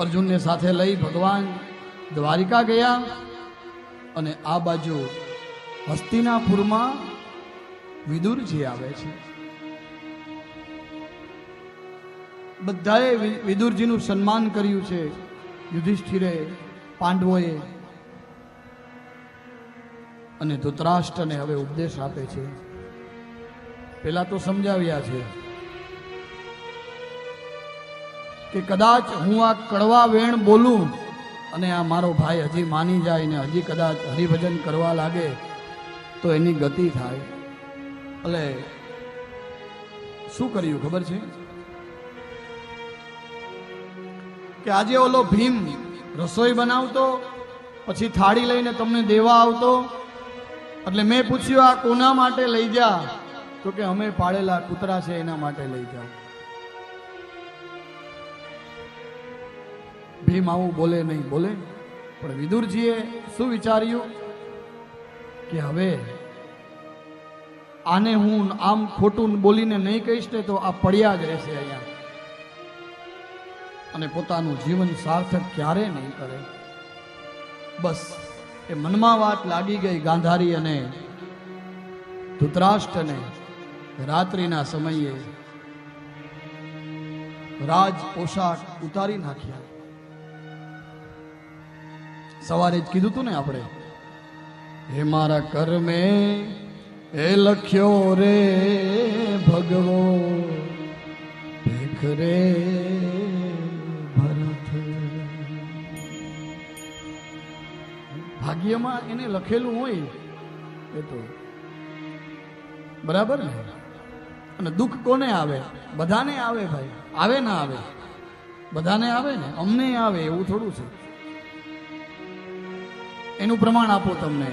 અર્જુનને સાથે લઈ ભગવાન દ્વારિકા ગયા અને આ બાજુ હસ્તિનાપુરમાં વિદુરજી આવે છે. બધાએ વિદુરજીનું સન્માન કર્યું છે. યુધિષ્ઠિરે, પાંડવોએ અને ધૃતરાષ્ટ્રને હવે ઉપદેશ આપે છે. પેલા તો સમજાવ્યા છે. કે કદાચ હું આ કડવા વેણ બોલું અને આ મારો ભાઈ હજી માની જાય ને હજી કદાચ હરિભજન કરવા લાગે, તો એની ગતિ થાય. એટલે શું કર્યું ખબર છે? કે આજે ઓલો ભીમ રસોઈ બનાવતો, પછી થાળી લઈને તમને દેવા આવતો, એટલે મેં પૂછ્યું આ કોના માટે લઈ જા? તો કે અમે પાળેલા કૂતરા છે એના માટે લઈ જાઓ. ભીમ આવું બોલે નહીં, બોલે? પણ વિદુરજીએ શું વિચાર્યું? કે હવે આને હું આમ ખોટું બોલીને નહીં કહીશ ને તો આ પડ્યા જ રહેશે અહીંયા. અને પોતાનું જીવન સાર્થક ક્યારે નહીં કરે? બસ, એ મનમાં વાત લાગી ગઈ ગાંધારી અને ધૃતરાષ્ટ્રને રાત્રિના સમયે રાજ પોશાક ઉતારી નાખ્યા. સવારે જ કીધું તું ને આપણે. હે મારા કર્મે એ લખ્યો રે ભગવો ભીખ રે ભરત. ભાગ્યમાં એને લખેલું હોય એ તો બરાબર ને? અને દુઃખ કોને આવે? બધાને આવે ભાઈ. આવે ના આવે? બધાને આવે ને? અમને આવે એવું થોડું છે. એનું પ્રમાણ આપો તમને.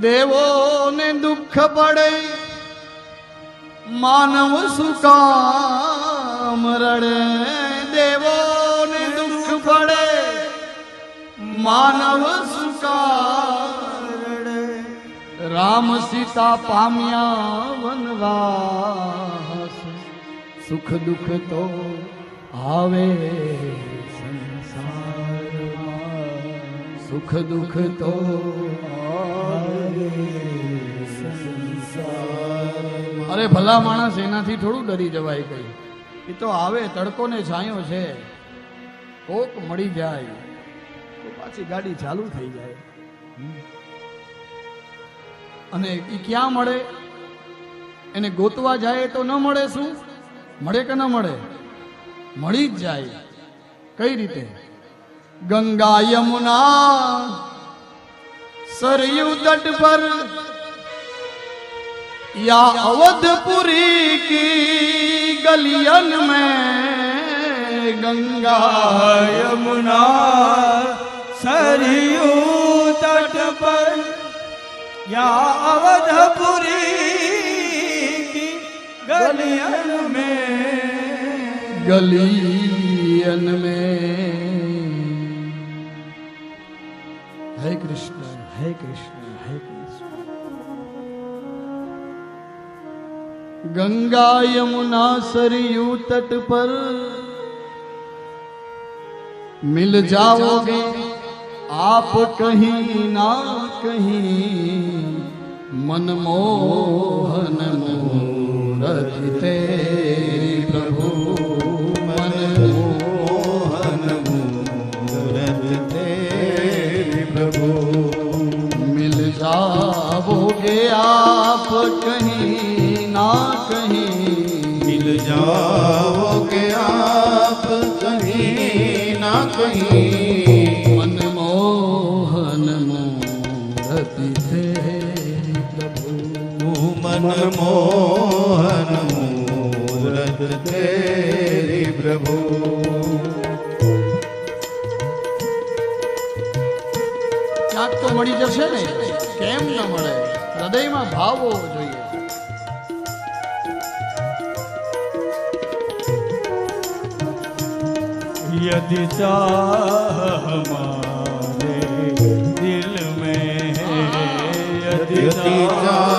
દેવોને દુઃખ પડે, માનવ સુકામ રડે? દેવોને દુઃખ પડે, માનવ સુકામ રડે? રામ સીતા પામ્યા વનવાસ. સુખ દુઃખ તો આવે સુખ દુઃખ તો અરે ભલા માણસ એનાથી થોડું ડરી જવાય કઈ. એ તો આવે તડકો ને છાંયો છે. કોક મળી જાય, તો પાછી ગાડી ચાલુ થઈ જાય. અને એ ક્યાં મળે? એને ગોતવા જાય તો ન મળે શું? મળે કે ન મળે મળી જ જાય કઈ રીતે ગંગા યમુના સરયુ તટ પર या अवधपुरी की गलियन में गंगा यमुना सरयू तट पर या अवधपुरी की गलियन में गलियन में हरे कृष्ण हरे कृष्ण हरे कृष्ण गंगा यमुना सरयू तट पर मिल जाओगे आप कहीं ना कहीं मनमोहन मूरत રચિતે પ્રભુ મન મોહન રચિતે પ્રભુ મિલ જાઓગે આપ કહી ના કહી મિલ જાઓ मनमोहन मूरत तेरी प्रभु ક્યાંક તો મળી જશે ને કેમ ન મળે હૃદયમાં ભાવ હોવો જોઈએ यदि चाह हमारे दिल में है यदि चाह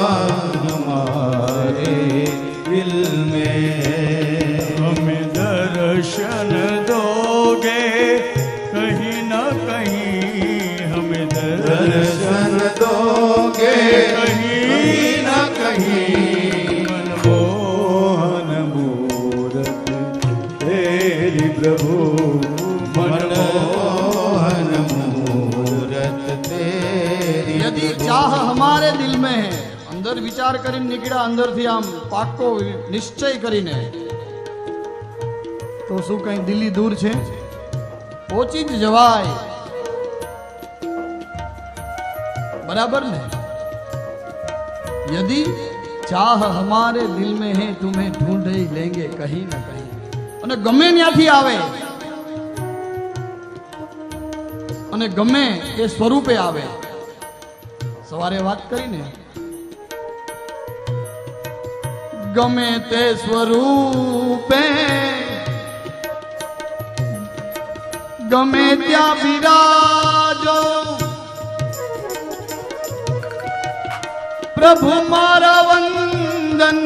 यदि चाह हमारे दिल में है અંદર વિચાર કરીને નીકળ્યા અંદરથી આમ પાક્કો નિશ્ચય કરીને તો શું કઈ દિલ્હી દૂર છે પહોંચી જ જવાય બરાબર ને यदि चाह हमारे दिल में है तुम्हें ढूंढ ही लेंगे कहीं न कहीं અને ગમે ત્યાંથી આવે અને ગમે એ સ્વરૂપે આવે સવારે વાત કરીને ગમે તે સ્વરૂપે, ગમે ત્યાં બિરાજો, પ્રભુ મારા વંદન,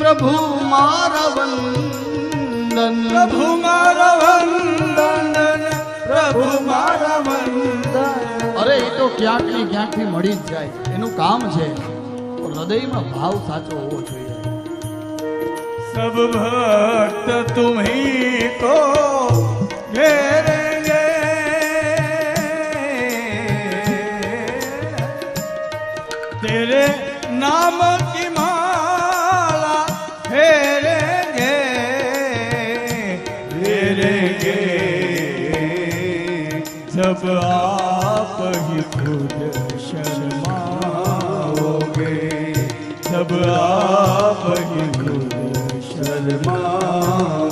પ્રભુ મારા વંદન, પ્રભુ મારા વંદન, પ્રભુ મારા ક્યાંક ને ક્યાંકથી મળી જ જાય એનું કામ છે પણ હૃદયમાં ભાવ સાચો હોવો જોઈએ सब भक्त तुम्ही को घेरेंगे तेरे नाम की माला फेरेंगे फेरेंगे जब आप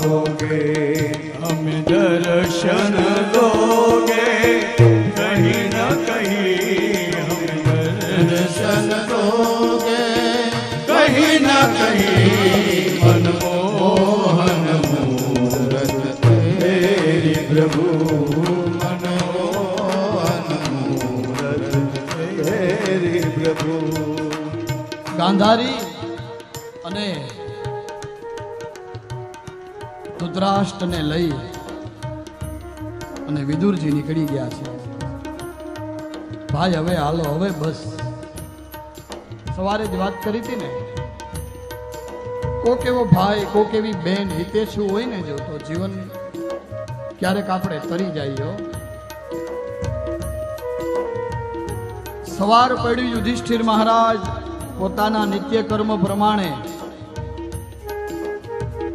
दोगे हम दर्शन दोगे कहीं न कहीं हम दर्शन दोगे कहीं न कहीं मनमोहन मूरत तेरी प्रभु मनमोहन मूरत तेरी प्रभु गांधारी ધૃતરાષ્ટ્રને લઈ અને વિદુરજી નીકળી ગયા છે. ભાઈ, હવે હાલો, હવે બસ. સવારે જ વાત કરી હતી ને. કોક એવો ભાઈ, કોક એવી બેન હિતેશું હોય ને જો, તો જીવન ક્યારેક આપણે તરી જઈએ. સવાર પડ્યું યુધિષ્ઠિર મહારાજ, પોતાના નિત્ય કર્મ પ્રમાણે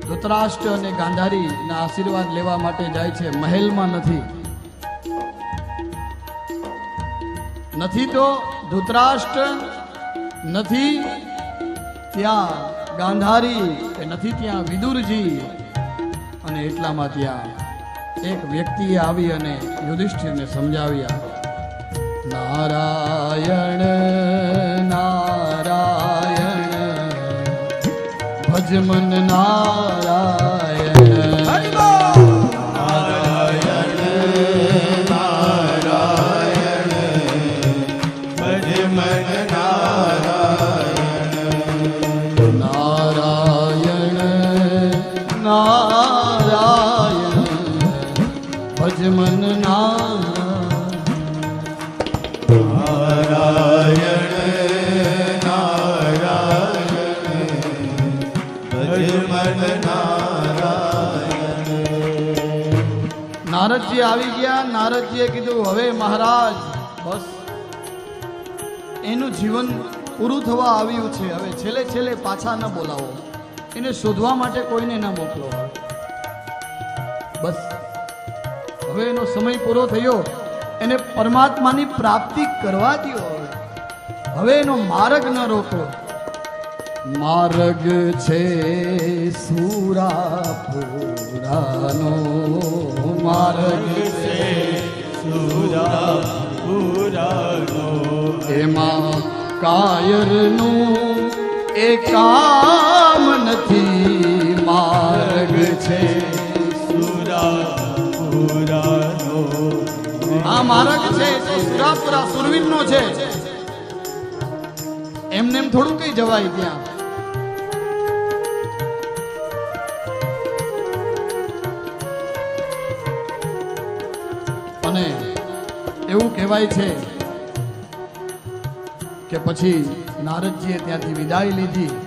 ધૃતરાષ્ટ્ર અને ગાંધારીના આશીર્વાદ લેવા માટે જાય છે. મહેલમાં નથી. નથી તો ધૃતરાષ્ટ્ર નથી ત્યાં ગાંધારી કે નથી ત્યાં વિદુરજી. અને એટલામાં ત્યાં એક વ્યક્તિએ આવી અને યુધિષ્ઠિરને સમજાવ્યા. નારાયણ નારાયણ ભજમન નારાયણ નારદજી આવી ગયા, નારદજીએ કીધું, હવે મહારાજ, બસ. એનું જીવન પૂરું થવા આવ્યું છે. હવે છેલ્લે છેલ્લે પાછા ન બોલાવો. એને શોધવા માટે કોઈને ન મોકલો. બસ. હવે એનો સમય પૂરો થયો. એને પરમાત્માની પ્રાપ્તિ કરવા દો હવે. એનો માર્ગ ન રોકો. માર્ગ છે સુરાપુરાનો માર્ગ છે. પુરાનો એમાં કાયરનું એ કામ નથી, માર્ગ છે. સુરા પુરાનો આ માર્ગ છે સુરાપુરા સુરવીરનો છે. એમને એમ થોડું કઈ જવાય ત્યાં. એવું કહેવાય છે કે પછી નારદજીએ ત્યાંથી વિદાય લીધી.